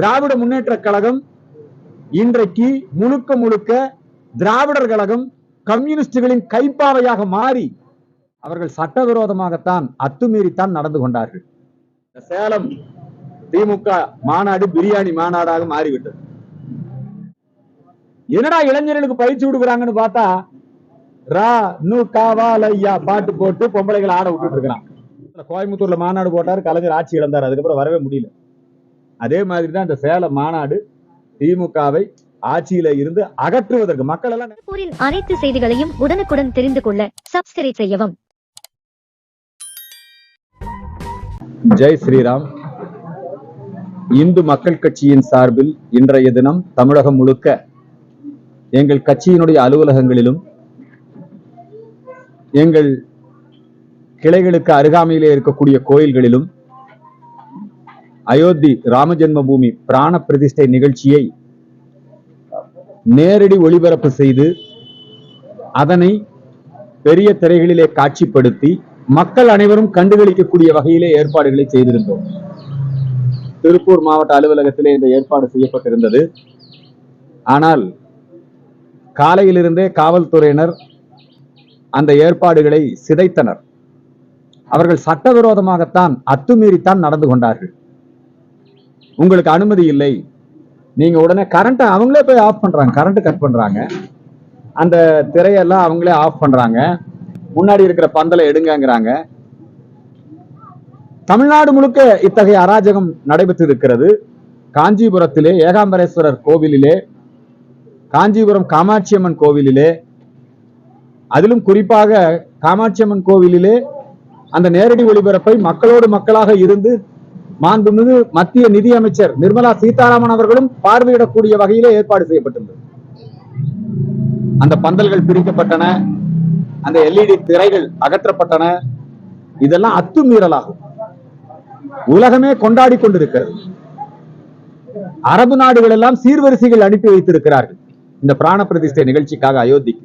திராவிட முன்னேற்ற கழகம் இன்றைக்கு முழுக்க முழுக்க திராவிடர் கழகம் கம்யூனிஸ்டுகளின் கைப்பாவையாக மாறி அவர்கள் சட்டவிரோதமாகத்தான் அத்துமீறித்தான் நடந்து கொண்டார்கள். இந்த சேலம் திமுக மாநாடு பிரியாணி மாநாடாக மாறிவிட்டது. என்னடா இளைஞர்களுக்கு பயிற்சி கொடுக்குறாங்கன்னு பார்த்தா ரா நூ காவாலையா பாட்டு போட்டு பொம்பளைகள் ஆட விட்டுட்டு இருக்கிறான் கோயம்புத்தூர்ல மாநாடு போட்டாரு கலைஞர் ஆட்சி இழந்தார் அதுக்கப்புறம் வரவே முடியல. அதே மாதிரி தான் இந்த சேலம் மாநாடு திமுகவை ஆட்சியில இருந்து அகற்றுவதற்கு மக்கள் எல்லாம் ஊரின் அனைத்து செய்திகளையும் உடனுக்குடன் தெரிந்து கொள்ள சப்ஸ்கிரைப் செய்யவும். ஜெய் ஸ்ரீராம். இந்து மக்கள் கட்சியின் சார்பில் இன்றைய தினம் தமிழகம் முழுக்க எங்கள் கட்சியினுடைய அலுவலகங்களிலும் எங்கள் கிளைகளுக்கு அருகாமையிலே இருக்கக்கூடிய கோயில்களிலும் அயோத்தி ராமஜென்ம பூமி பிராண பிரதிஷ்டை நிகழ்ச்சியை நேரடி ஒளிபரப்பு செய்து அதனை பெரிய திரைகளிலே காட்சிப்படுத்தி மக்கள் அனைவரும் கண்டுகளிக்கக்கூடிய வகையிலே ஏற்பாடுகளை செய்திருந்தோம். திருப்பூர் மாவட்ட அலுவலகத்திலே இந்த ஏற்பாடு செய்யப்பட்டிருந்தது. ஆனால் காலையிலிருந்தே காவல்துறையினர் அந்த ஏற்பாடுகளை சிதைத்தனர். அவர்கள் சட்டவிரோதமாகத்தான் அத்துமீறித்தான் நடந்து கொண்டார்கள். உங்களுக்கு அனுமதி இல்லை. நீங்க உடனே கரண்ட்டை அவங்களே போய் ஆஃப் பண்றாங்க. கரண்ட் கட் பண்றாங்க. அந்த திரையெல்லாம் அவங்களே ஆஃப் பண்றாங்க. முன்னாடி இருக்கிற பந்தலை எடுங்கங்கிறாங்க. தமிழ்நாடு முழுக்க இத்தகைய அராஜகம் நடைபெற்று இருக்கிறது காஞ்சிபுரத்திலே ஏகாம்பரேஸ்வரர் கோவிலிலே காஞ்சிபுரம் காமாட்சியம்மன் கோவிலிலே அதிலும் குறிப்பாக காமாட்சியம்மன் கோவிலிலே அந்த நேரடி ஒளிபரப்பை மக்களோடு மக்களாக இருந்து மாண்புமிகு மத்திய நிதியமைச்சர் நிர்மலா சீதாராமன் அவர்களும் பார்வையிடக்கூடிய வகையிலே ஏற்பாடு செய்யப்பட்டிருந்தது. அந்த பந்தல்கள் பிரிக்கப்பட்டன அந்த எல்இடி திரைகள் அகற்றப்பட்டன. இதெல்லாம் அத்துமீறலாகும். உலகமே கொண்டாடி கொண்டிருக்கிறது. அரபு நாடுகள் எல்லாம் சீர்வரிசைகள் அனுப்பி வைத்திருக்கிறார்கள். இந்த பிராண பிரதிஷ்டை நிகழ்ச்சிக்காக அயோத்திக்கு.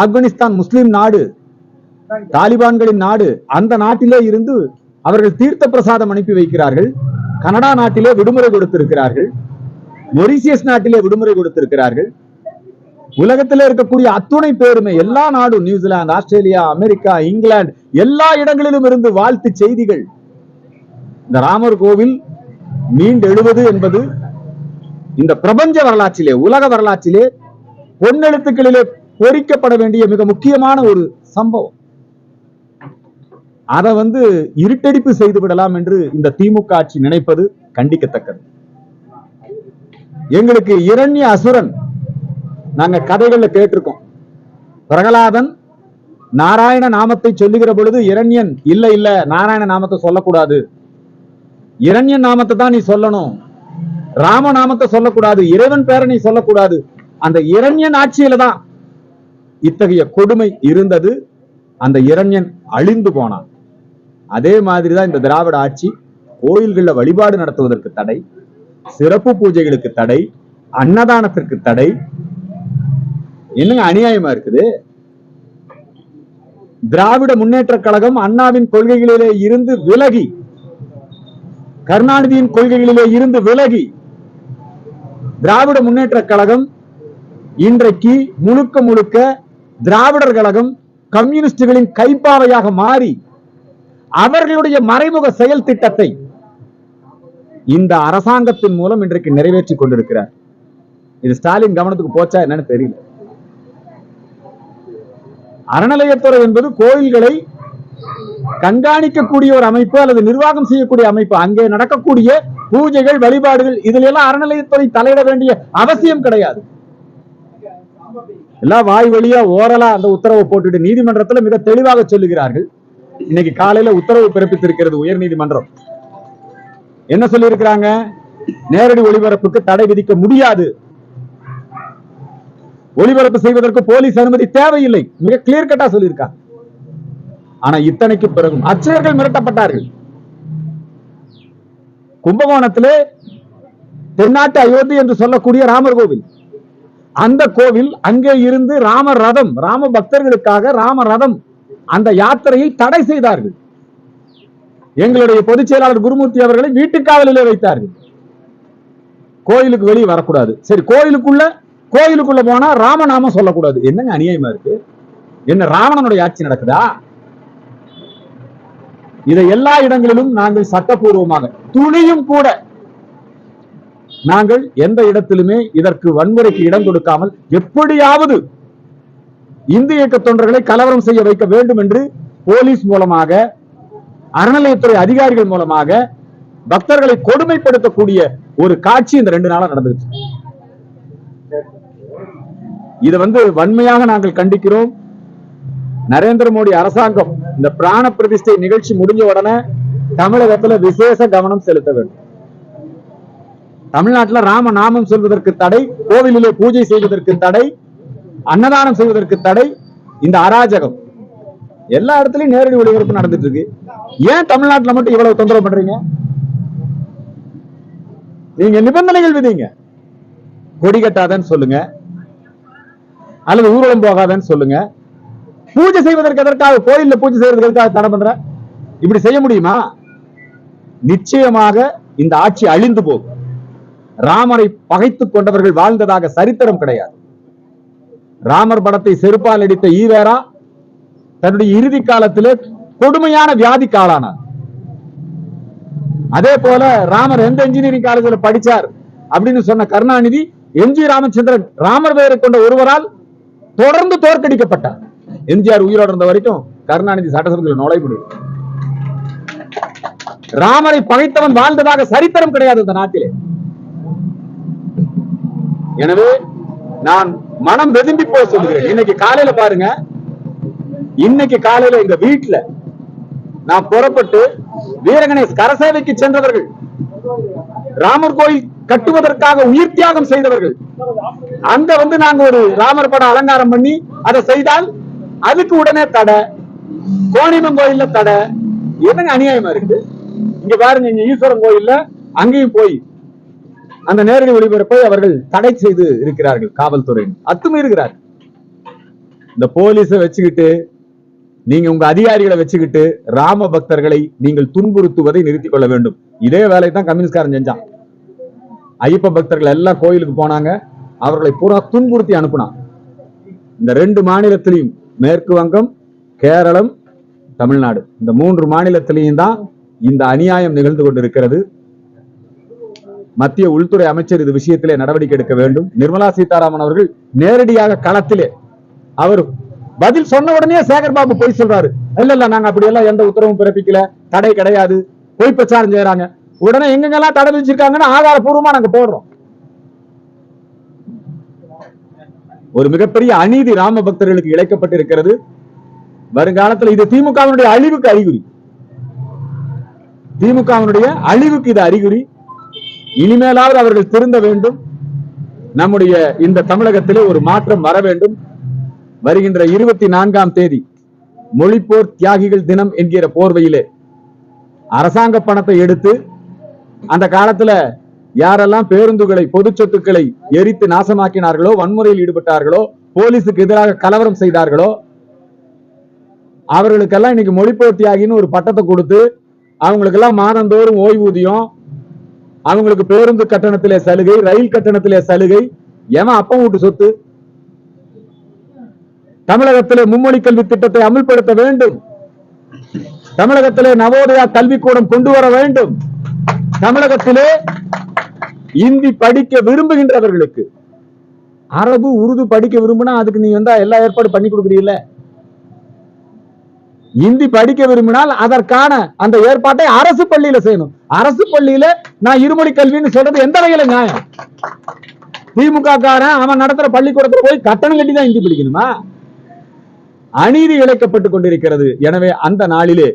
ஆப்கானிஸ்தான் முஸ்லிம் நாடு தாலிபான்களின் நாடு அந்த நாட்டிலே இருந்து அவர்கள் தீர்த்த பிரசாதம் அனுப்பி வைக்கிறார்கள். கனடா நாட்டிலே விடுமுறை கொடுத்திருக்கிறார்கள். மொரிசியஸ் நாட்டிலே விடுமுறை கொடுத்திருக்கிறார்கள். உலகத்தில் இருக்கக்கூடிய அத்துணை பேருமே எல்லா நாடும் நியூசிலாந்து ஆஸ்திரேலியா அமெரிக்கா இங்கிலாந்து எல்லா இடங்களிலும் இருந்து வாழ்த்து செய்திகள். இந்த ராமர் கோவில் மீண்டெழுவது என்பது இந்த பிரபஞ்ச வரலாற்றிலே உலக வரலாற்றிலே பொன்னெழுத்துக்களிலே பொறிக்கப்பட வேண்டிய மிக முக்கியமான ஒரு சம்பவம். அதை வந்து இருட்டடிப்பு செய்து விடலாம் என்று இந்த திமுக ஆட்சி நினைப்பது கண்டிக்கத்தக்கது. எங்களுக்கு இரண்ய அசுரன் நாங்க கதைகள்ல கேட்டிருக்கோம். பிரகலாதன் நாராயண நாமத்தை சொல்லுகிற பொழுது இரண்யன் இல்ல இல்ல நாராயண நாமத்தை சொல்லக்கூடாது. இரண்யன் நாமத்தை தான் நீ சொல்லணும். ராம நாமத்தை சொல்லக்கூடாது. இறைவன் பேரை நீ சொல்லக்கூடாது. அந்த இரண்யன் ஆட்சியில தான் இத்தகைய கொடுமை இருந்தது. அந்த இரண்யன் அழிந்து போனான். அதே மாதிரிதான் இந்த திராவிட ஆட்சி கோயில்களில் வழிபாடு நடத்துவதற்கு தடை சிறப்பு பூஜைகளுக்கு தடை அன்னதானத்திற்கு தடை. என்னங்க அநியாயமா இருக்குது? திராவிட முன்னேற்ற கழகம் அண்ணாவின் கொள்கைகளிலே இருந்து விலகி கருணாநிதியின் கொள்கைகளிலே இருந்து விலகி திராவிட முன்னேற்ற கழகம் இன்றைக்கு முழுக்க முழுக்க திராவிடர் கழகம் கம்யூனிஸ்டுகளின் கைப்பாவையாக மாறி அவர்களுடைய மறைமுக செயல் திட்டத்தை இந்த அரசாங்கத்தின் மூலம் இன்றைக்கு நிறைவேற்றிக் கொண்டிருக்கிறார். இது ஸ்டாலின் கவனத்துக்கு போச்சா என்னன்னு தெரியல. அறநிலையத்துறை என்பது கோயில்களை கண்காணிக்கக்கூடிய ஒரு அமைப்பு அல்லது நிர்வாகம் செய்யக்கூடிய அமைப்பு. அங்கே நடக்கக்கூடிய பூஜைகள் வழிபாடுகள் இதுல எல்லாம் அறநிலையத்துறை தலையிட வேண்டிய அவசியம் கிடையாது. எல்லாம் வாய் வழியா ஓரலா அந்த உத்தரவை போட்டுட்டு நீதிமன்றத்தில் மிக தெளிவாக சொல்லுகிறார்கள். இன்னைக்கு காலையில உத்தரவு பிறப்பித்திருக்கிறது உயர் நீதிமன்றம். என்ன சொல்லியிருக்கிறாங்க? நேரடி ஒளிபரப்புக்கு தடை விதிக்க முடியாது. ஒளிபரப்பு செய்வதற்கு போலீஸ் அனுமதி தேவையில்லை. மிக கிளியர் கட்டா சொல்லியிருக்காங்க. ஆனா இத்தனைக்கு பிறகும் அர்ச்சகர்கள் மிரட்டப்பட்டார்கள். கும்பகோணத்திலே தென்னாட்டு அயோத்தி என்று சொல்லக்கூடிய ராமர் கோவில். அந்த கோவில் அங்கே இருந்து ராம ரதம் ராம பக்தர்களுக்காக ராம ரதம் அந்த யாத்திரையை தடை செய்தார்கள். எங்களுடைய பொதுச் செயலாளர் குருமூர்த்தி அவர்களை வீட்டுக்காவலிலே வைத்தார்கள். கோயிலுக்கு வெளியே வரக்கூடாது. சரி கோயிலுக்குள்ள கோயிலுக்குள்ள போனா ராமநாமம் சொல்லக்கூடாது. என்னங்க அநியாயமா இருக்கு? என்ன ராவணனுடைய ஆட்சி நடக்குதா? இதை எல்லா இடங்களிலும் நாங்கள் சட்டப்பூர்வமாக துணியும் கூட நாங்கள் எந்த இடத்திலுமே இதற்கு வன்முறைக்கு இடம் கொடுக்காமல் எப்படியாவது இந்து இயக்க தொண்டர்களை கலவரம் செய்ய வைக்க வேண்டும் என்று போலீஸ் மூலமாக அறநிலையத்துறை அதிகாரிகள் மூலமாக பக்தர்களை கொடுமைப்படுத்தக்கூடிய ஒரு காட்சி இந்த ரெண்டு நாளா நடந்துச்சு இதை வந்து வன்மையாக நாங்கள் கண்டிக்கிறோம். நரேந்திர மோடி அரசாங்கம் இந்த பிராண பிரதிஷ்டை நிகழ்ச்சி முடிஞ்ச உடனே தமிழகத்துல விசேஷ கவனம் செலுத்த வேண்டும். தமிழ்நாட்டுல ராம நாமம் சொல்வதற்கு தடை கோவிலிலே பூஜை செய்வதற்கு தடை அன்னதானம் செய்வதற்கு தடை இந்த அராஜகம். எல்லா இடத்துலயும் நேரடி ஒளிபரப்பு நடந்துட்டு இருக்கு. ஏன் தமிழ்நாட்டுல மட்டும் இவ்வளவு தொந்தரவு பண்றீங்க? நீங்க நிபந்தனைகள் விதிங்க. கொடி கட்டாதன்னு சொல்லுங்க. அல்லது ஊர்வலம் போகாதன்னு சொல்லுங்க. பூஜை செய்வதற்கு எதற்காக கோயில்ல பூஜை செய்வதற்கு எதற்காக தடை பண்ற? இப்படி செய்ய முடியுமா? நிச்சயமாக இந்த ஆட்சி அழிந்து போகும். ராமரை பகைத்துக் கொண்டவர்கள் வாழ்ந்ததாக சரித்திரம் கிடையாது. ராமர் படத்தை செருப்பால் அடித்த ஈவேரா தன்னுடைய இறுதி காலத்திலே கொடுமையான வியாதி காலானார் அதே போல ராமர் எந்த இன்ஜினியரிங் காலேஜில் படிச்சார் அப்படின்னு சொன்ன கருணாநிதி எம் ஜி ராமச்சந்திரன் ராமர் பெயரை கொண்ட ஒருவரால் தொடர்ந்து தோற்கடிக்கப்பட்டார். எம்ஜிஆர் உயிரோடு இருந்த வரைக்கும் கருணாநிதி சட்டசபையில் நுழைய முடியும் ராமரை பகைத்தவன் வாழ்ந்ததாக சரித்திரம் கிடையாது இந்த நாட்டிலே. எனவே நான் மனம் வெதும்பி போக சொல்லுகிறேன். இன்னைக்கு காலையில பாருங்க. இன்னைக்கு காலையில எங்க வீட்டுல நான் புறப்பட்டு வீரகணேஷ் கரசேவைக்கு சென்றவர்கள் ராமர் கோயில் கட்டுவதற்காக உயிர் தியாகம் செய்தவர்கள் அங்க வந்து நாங்க ஒரு ராமர் படம் அலங்காரம் பண்ணி அதை செய்தால் அதுக்கு உடனே தடை கோணிமன் கோயில்ல தடை. என்னங்க அநியாயமா இருக்கு? இங்க பாருங்க இங்க ஈஸ்வரன் கோயில்ல அங்கேயும் போய் அந்த நேரடி ஒளிபரப்பை அவர்கள் தடை செய்து இருக்கிறார்கள் காவல்துறை அத்துமீறுகிறார் இந்த போலீஸை வச்சுக்கிட்டு நீங்க உங்க அதிகாரிகளை வச்சுக்கிட்டு ராம பக்தர்களை நீங்கள் துன்புறுத்துவதை நிறுத்திக் கொள்ள வேண்டும். இதே வேலை தான் கம்யூனிஸ்ட்காரன் செஞ்சான். ஐயப்ப பக்தர்கள் எல்லாம் கோயிலுக்கு போனாங்க. அவர்களை பூரா துன்புறுத்தி அனுப்புனான். இந்த ரெண்டு மாநிலத்திலையும் மேற்கு வங்கம் கேரளம் தமிழ்நாடு. இந்த மூன்று மாநிலத்திலையும் தான் இந்த அநியாயம் நிகழ்ந்து கொண்டிருக்கிறது. மத்திய உள்துறை அமைச்சர் இது விஷயத்திலே நடவடிக்கை எடுக்க வேண்டும். நிர்மலா சீதாராமன் அவர்கள் நேரடியாக களத்திலே அவர் பதில் சொன்ன உடனே சேகர் பாபு பொய் சொல்றாரு. இல்ல இல்ல நாங்க அப்படி எல்லாம் எந்த உத்தரவும் பிறப்பிக்கல. தடை கிடையாது. பொய் பிரச்சாரம் செய்யறாங்க. உடனே எங்கெங்கெல்லாம் தடை விதிச்சிருக்காங்கன்னு ஆதாரபூர்வமா நாங்க போடுறோம். ஒரு மிகப்பெரிய அநீதி ராம பக்தர்களுக்கு இழைக்கப்பட்டிருக்கிறது. வருங்காலத்தில் இது திமுகவினுடைய அழிவுக்கு அறிகுறி. திமுகவினுடைய அழிவுக்கு இது அறிகுறி. இனிமேலாவது அவர்கள் திருந்த வேண்டும். நம்முடைய இந்த தமிழகத்திலே ஒரு மாற்றம் வர வேண்டும். வருகின்ற இருபத்தி நான்காம் தேதி மொழிப்போர் தியாகிகள் தினம் என்கிற போர்வையிலே அரசாங்க பணத்தை எடுத்து அந்த காலத்துல யாரெல்லாம் பேருந்துகளை பொது சொத்துக்களை எரித்து நாசமாக்கினார்களோ வன்முறையில் ஈடுபட்டார்களோ போலீஸுக்கு எதிராக கலவரம் செய்தார்களோ அவர்களுக்கெல்லாம் இன்னைக்கு மொழிப்போர் தியாகின்னு ஒரு பட்டத்தை கொடுத்து அவங்களுக்கெல்லாம் மாதந்தோறும் ஓய்வூதியம் அவங்களுக்கு பேருந்து கட்டணத்திலே சலுகை ரயில் கட்டணத்திலே சலுகை. ஏமா அப்பம் வீட்டு சொத்து? தமிழகத்திலே மும்மொழி கல்வி திட்டத்தை அமல்படுத்த வேண்டும். தமிழகத்திலே நவோதயா கல்விக்கூடம் கொண்டு வர வேண்டும். தமிழகத்திலே இந்தி படிக்க விரும்புகின்றவர்களுக்கு அரபு உருது படிக்க விரும்பினா அதுக்கு நீ வந்தா எல்லா ஏற்பாடு பண்ணி கொடுக்குறீல்ல? இந்தி படிக்க விரும்பினால் அதற்கான அந்த ஏற்பாட்டை அரசு பள்ளியில செய்யணும். அரசு பள்ளியில நான் இருமொழி கல்வின்னு சொல்றது எந்த வகையில நியாயம்? திமுக காரன் அவன் நடத்துற பள்ளிக்கூடத்துல போய் கட்டணம் கட்டி தான் இந்தி படிக்கணுமா? அநீதி இழைக்கப்பட்டு கொண்டிருக்கிறது. எனவே அந்த நாளிலே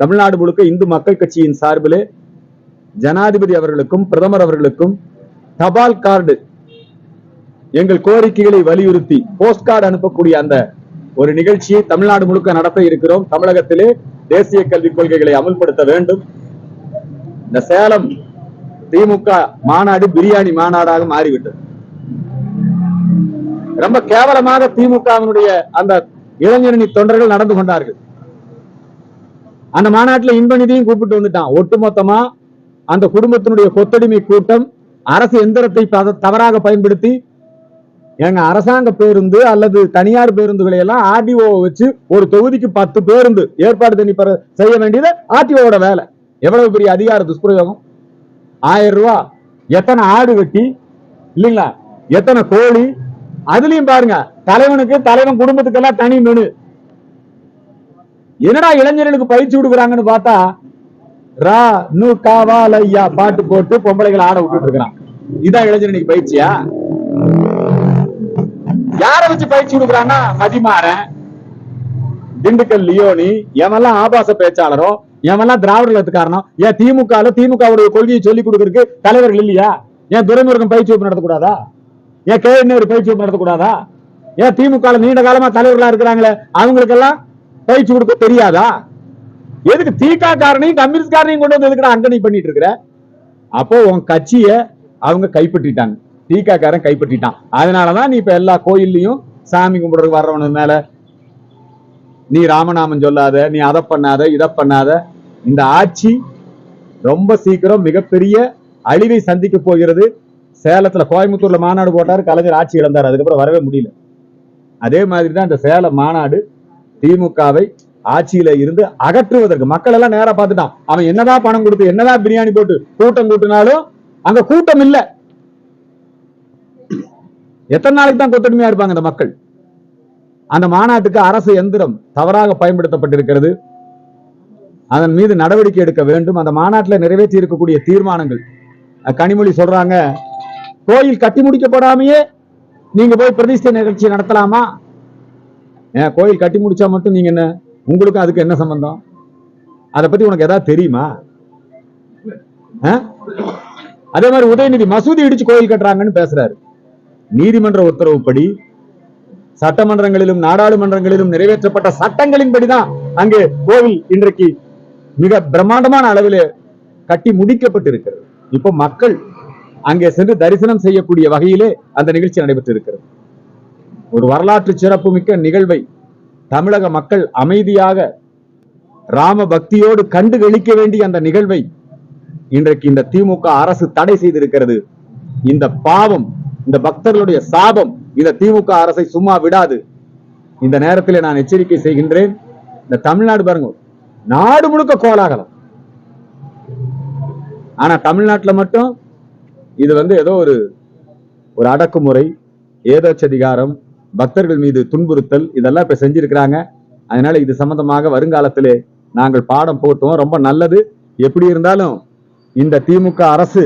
தமிழ்நாடு முழுக்க இந்து மக்கள் கட்சியின் சார்பிலே ஜனாதிபதி அவர்களுக்கும் பிரதமர் அவர்களுக்கும் தபால் கார்டு எங்கள் கோரிக்கைகளை வலியுறுத்தி போஸ்ட் கார்டு அனுப்பக்கூடிய அந்த ஒரு நிகழ்ச்சியை தமிழ்நாடு முழுக்க நடத்த இருக்கிறோம். தமிழகத்திலே தேசிய கல்விக் கொள்கைகளை அமல்படுத்த வேண்டும். இந்த சேலம் திமுக மாநாடு பிரியாணி மாநாடாக மாறிவிட்டது. ரொம்ப கேவலமாக திமுகவினுடைய அந்த இளைஞரணி தொண்டர்கள் நடந்து கொண்டார்கள். அந்த மாநாட்டுல இன்ப நிதியும் கூப்பிட்டு வந்துட்டான். ஒட்டுமொத்தமா அந்த குடும்பத்தினுடைய கொத்தடிமை கூட்டம் அரசு எந்திரத்தை தவறாக பயன்படுத்தி எங்க அரசாங்க பேருந்து அல்லது தனியார் பேருந்துகளை எல்லாம் ஆர்டிஓ வச்சு ஒரு தொகுதிக்கு பத்து பேருந்து ஏற்பாடு தண்ணி பெற- செய்ய வேண்டியது ஆர்டிஓட வேலை. எவ்வளவு பெரிய அதிகார துஷ்பிரயோகம்? ஆயிரம் ரூபா. எத்தனை ஆடு வெட்டி இல்லைங்களா? எத்தனை கோழி? அதுலயும் பாருங்க தலைவனுக்கு தலைவன் குடும்பத்துக்கெல்லாம் தனி மெனு என்னடா இளைஞர்களுக்கு பயிற்சி விடுக்கிறாங்கன்னு பார்த்தா ரா நு காவாலையா பாட்டு போட்டு பொம்பளைகளை ஆட விட்டுட்டு இருக்கிறான். இதான் இளைஞர்களுக்கு பயிற்சியா? யார வச்சு பயிற்சி கொடுக்குறான்னா மதிமாறன் திண்டுக்கல் லியோனி எவெல்லாம் ஆபாச பேச்சாளரோ எவெல்லாம் திராவிட காரணம் ஏன் திமுக திமுகவுடைய கொள்கையை சொல்லி கொடுக்கறதுக்கு தலைவர்கள் இல்லையா? ஏன் துரைமுருகன் பயிற்சி வகுப்பு நடத்தக்கூடாதா? ஏன் கே நேரு பயிற்சி வகுப்பு நடத்தக்கூடாதா? ஏன் திமுக நீண்ட காலமா தலைவர்களா இருக்கிறாங்களே அவங்களுக்கெல்லாம் பயிற்சி கொடுக்க தெரியாதா? எதுக்கு தீகா காரணையும் கம்யூனிஸ்ட் காரணையும் கொண்டு வந்து எதுக்கு அங்கனி பண்ணிட்டு இருக்கிற? அப்போ உன் கட்சிய அவங்க கைப்பற்றிட்டாங்க. டீக்காக்காரன் கைப்பற்றிட்டான். அதனாலதான் நீ இப்ப எல்லா கோயில்லையும் சாமி கும்பிடுறதுக்கு வர்றவனு மேல நீ ராமநாமம் சொல்லாத நீ அதை பண்ணாத இதை பண்ணாத. இந்த ஆட்சி ரொம்ப சீக்கிரம் மிகப்பெரிய அழிவை சந்திக்க போகிறது. சேலத்துல கோயம்புத்தூர்ல மாநாடு போட்டாரு கலைஞர் ஆட்சி இழந்தார். அதுக்கப்புறம் வரவே முடியல. அதே மாதிரி தான் இந்த சேலம் மாநாடு திமுகவை ஆட்சியில இருந்து அகற்றுவதற்கு மக்கள் எல்லாம் நேரா பார்த்துட்டான். அவன் என்னதான் பணம் கொடுத்து என்னதான் பிரியாணி போட்டு கூட்டம் கூட்டினாலும் அங்க கூட்டம் இல்லை. எத்தனை நாளைக்கு தான் கொத்தடிமையா இருப்பாங்க இந்த மக்கள்? அந்த மாநாட்டுக்கு அரசு எந்திரம் தவறாக பயன்படுத்தப்பட்டிருக்கிறது. அதன் மீது நடவடிக்கை எடுக்க வேண்டும். அந்த மாநாட்டில் நிறைவேற்றி இருக்கக்கூடிய தீர்மானங்கள். கனிமொழி சொல்றாங்க கோயில் கட்டி முடிக்கப்படாமையே நீங்க போய் பிரதிஷ்டை நிகழ்ச்சி நடத்தலாமா? ஏன் கோயில் கட்டி முடிச்சா மட்டும் நீங்க என்ன உங்களுக்கும் அதுக்கு என்ன சம்பந்தம்? அதை பத்தி உனக்கு ஏதாவது தெரியுமா? அதே மாதிரி உதயநிதி மசூதி இடிச்சு கோயில் கட்டுறாங்கன்னு பேசுறாரு. நீதிமன்ற உத்தரவுப்படி சட்டமன்றங்களிலும் நாடாளுமன்றங்களிலும் நிறைவேற்றப்பட்ட சட்டங்களின்படிதான் அங்கே கோவில் இன்றைக்கு மிக பிரம்மாண்டமான அளவில் கட்டி முடிக்கப்பட்டிருக்கிறது. இப்போ மக்கள் அங்கே சென்று தரிசனம் செய்யக்கூடிய வகையிலே அந்த நிகழ்ச்சி நடைபெற்றிருக்கிறது. ஒரு வரலாற்று சிறப்புமிக்க நிகழ்வை தமிழக மக்கள் அமைதியாக ராம பக்தியோடு கண்டு கழிக்க வேண்டிய அந்த நிகழ்வை இன்றைக்கு இந்த திமுக அரசு தடை செய்திருக்கிறது. இந்த பாவம் இந்த பக்தர்களுடைய சாபம் இந்த திமுக அரசை சும்மா விடாது. இந்த நேரத்தில் நான் எச்சரிக்கை செய்கின்றேன் இந்த தமிழ்நாடு பாருங்க நாடு முழுக்க கோலாகலம். ஆனா தமிழ்நாட்டில் மட்டும் இது வந்து ஏதோ ஒரு ஒரு அடக்குமுறை ஏதோச்சதிகாரம் பக்தர்கள் மீது துன்புறுத்தல் இதெல்லாம் இப்ப செஞ்சிருக்கிறாங்க. அதனால இது சம்பந்தமாக வருங்காலத்திலே நாங்கள் பாடம் போட்டோம் ரொம்ப நல்லது. எப்படி இருந்தாலும் இந்த திமுக அரசு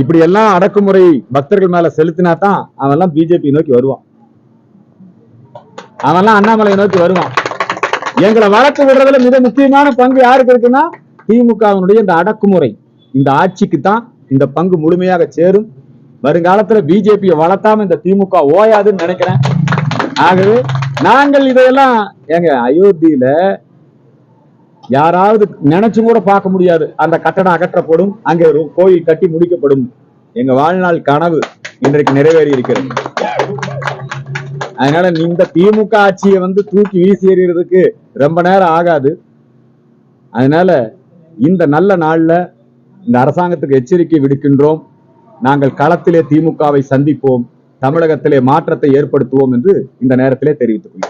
இப்படி எல்லாம் அடக்குமுறை பக்தர்கள் மேல செலுத்தினா தான் அவன்லாம் பிஜேபி நோக்கி வருவான். அவன்லாம் அண்ணாமலை நோக்கி வருவான். எங்களை வளர்த்து விடுறதுல மிக முக்கியமான பங்கு யாருக்கு இருக்குன்னா திமுகவினுடைய இந்த அடக்குமுறை. இந்த ஆட்சிக்கு தான் இந்த பங்கு முழுமையாக சேரும். வருங்காலத்துல பிஜேபியை வளர்த்தாம இந்த திமுக ஓயாதுன்னு நினைக்கிறேன். ஆகவே நாங்கள் இதையெல்லாம் எங்க அயோத்தியில யாராவது நினைச்சும் கூட பார்க்க முடியாது. அந்த கட்டடம் அகற்றப்படும் அங்கே ஒரு கோயில் கட்டி முடிக்கப்படும். எங்க வாழ்நாள் கனவு இன்றைக்கு நிறைவேறி இருக்கிறது. அதனால இந்த திமுக ஆட்சியை வந்து தூக்கி வீசி எறிகிறதுக்கு ரொம்ப நேரம் ஆகாது. அதனால இந்த நல்ல நாள்ல இந்த அரசாங்கத்துக்கு எச்சரிக்கை விடுக்கின்றோம். நாங்கள் களத்திலே திமுகவை சந்திப்போம். தமிழகத்திலே மாற்றத்தை ஏற்படுத்துவோம் என்று இந்த நேரத்திலே தெரிவித்துக் கொள்கிறேன்.